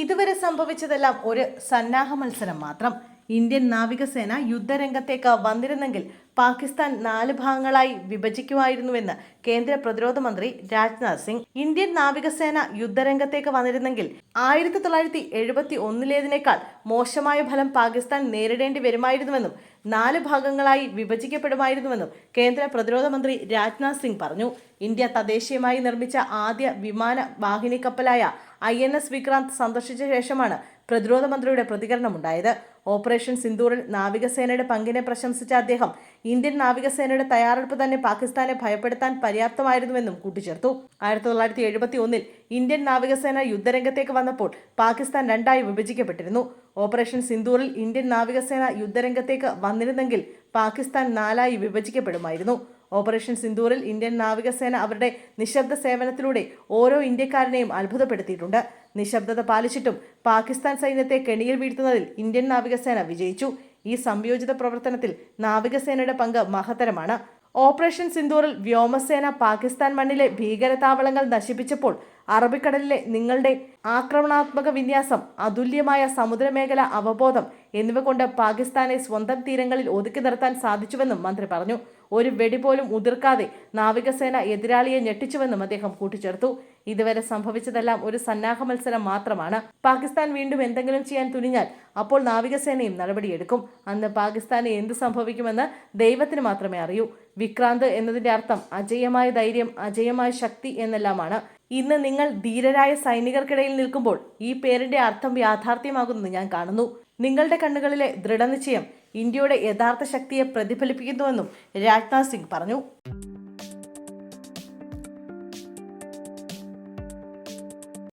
ഇതുവരെ സംഭവിച്ചതെല്ലാം ഒരു സന്നാഹ മത്സരം മാത്രം. ഇന്ത്യൻ നാവികസേന യുദ്ധരംഗത്തേക്ക് വന്നിരുന്നെങ്കിൽ പാകിസ്ഥാൻ നാല് ഭാഗങ്ങളായി വിഭജിക്കുമായിരുന്നുവെന്ന് കേന്ദ്ര പ്രതിരോധ മന്ത്രി രാജ്നാഥ് സിംഗ്. ഇന്ത്യൻ നാവികസേന യുദ്ധരംഗത്തേക്ക് വന്നിരുന്നെങ്കിൽ ആയിരത്തി തൊള്ളായിരത്തി എഴുപത്തി ഒന്നിലേതിനേക്കാൾ മോശമായ ഫലം പാകിസ്ഥാൻ നേരിടേണ്ടി വരുമായിരുന്നുവെന്നും നാല് ഭാഗങ്ങളായി വിഭജിക്കപ്പെടുമായിരുന്നുവെന്നും കേന്ദ്ര പ്രതിരോധ മന്ത്രി രാജ്നാഥ് സിംഗ് പറഞ്ഞു. ഇന്ത്യ തദ്ദേശീയമായി നിർമ്മിച്ച ആദ്യ വിമാന വാഹിനി കപ്പലായ ഐ എൻ എസ് വിക്രാന്ത് സന്ദർശിച്ച ശേഷമാണ് പ്രതിരോധ മന്ത്രിയുടെ പ്രതികരണമുണ്ടായത്. ഓപ്പറേഷൻ സിന്ദൂറിൽ നാവികസേനയുടെ പങ്കിനെ പ്രശംസിച്ച അദ്ദേഹം ഇന്ത്യൻ നാവികസേനയുടെ തയ്യാറെടുപ്പ് തന്നെ പാകിസ്ഥാനെ ഭയപ്പെടുത്താൻ പര്യാപ്തമായിരുന്നുവെന്നും കൂട്ടിച്ചേർത്തു. ആയിരത്തി തൊള്ളായിരത്തി എഴുപത്തി ഒന്നിൽ ഇന്ത്യൻ നാവികസേന യുദ്ധരംഗത്തേക്ക് വന്നപ്പോൾ പാകിസ്ഥാൻ രണ്ടായി വിഭജിക്കപ്പെട്ടിരുന്നു. ഓപ്പറേഷൻ സിന്ദൂറിൽ ഇന്ത്യൻ നാവികസേന യുദ്ധരംഗത്തേക്ക് വന്നിരുന്നെങ്കിൽ പാകിസ്ഥാൻ നാലായി വിഭജിക്കപ്പെടുമായിരുന്നു. ഓപ്പറേഷൻ സിന്ദൂറിൽ ഇന്ത്യൻ നാവികസേന അവരുടെ നിശബ്ദ സേവനത്തിലൂടെ ഓരോ ഇന്ത്യക്കാരനെയും അത്ഭുതപ്പെടുത്തിയിട്ടുണ്ട്. നിശബ്ദത പാലിച്ചിട്ടും പാകിസ്ഥാൻ സൈന്യത്തെ കെണിയിൽ വീഴ്ത്തുന്നതിൽ ഇന്ത്യൻ നാവികസേന വിജയിച്ചു. ഈ സംയോജിത പ്രവർത്തനത്തിൽ നാവികസേനയുടെ പങ്ക് മഹത്തരമാണ്. ഓപ്പറേഷൻ സിന്ദൂറിൽ വ്യോമസേന പാകിസ്ഥാൻ മണ്ണിലെ ഭീകരതാവളങ്ങൾ നശിപ്പിച്ചപ്പോൾ അറബിക്കടലിലെ നിങ്ങളുടെ ആക്രമണാത്മക വിന്യാസം അതുല്യമായ സമുദ്രമേഖല അവബോധം എന്നിവ കൊണ്ട് പാകിസ്ഥാനെ സ്വന്തം തീരങ്ങളിൽ ഒതുക്കി നിർത്താൻ സാധിച്ചുവെന്നും മന്ത്രി പറഞ്ഞു. ഒരു വെടി പോലും ഉതിർക്കാതെ നാവികസേന എതിരാളിയെ ഞെട്ടിച്ചുവെന്നും അദ്ദേഹം കൂട്ടിച്ചേർത്തു. ഇതുവരെ സംഭവിച്ചതെല്ലാം ഒരു സന്നാഹ മത്സരം മാത്രമാണ്. പാകിസ്ഥാൻ വീണ്ടും എന്തെങ്കിലും ചെയ്യാൻ തുനിഞ്ഞാൽ അപ്പോൾ നാവികസേനയും നടപടിയെടുക്കും. അന്ന് പാകിസ്ഥാന് എന്ത് സംഭവിക്കുമെന്ന് ദൈവത്തിന് മാത്രമേ അറിയൂ. വിക്രാന്ത് എന്നതിന്റെ അർത്ഥം അജയമായ ധൈര്യം അജയമായ ശക്തി എന്നെല്ലാമാണ്. ഇന്ന് നിങ്ങൾ ധീരരായ സൈനികർക്കിടയിൽ നിൽക്കുമ്പോൾ ഈ പേരിന്റെ അർത്ഥം യാഥാർത്ഥ്യമാകുന്നത് ഞാൻ കാണുന്നു. നിങ്ങളുടെ കണ്ണുകളിലെ ദൃഢനിശ്ചയം ഇന്ത്യയുടെ യഥാർത്ഥ ശക്തിയെ പ്രതിഫലിപ്പിക്കുന്നുവെന്നും രാജ്നാഥ് സിംഗ് പറഞ്ഞു.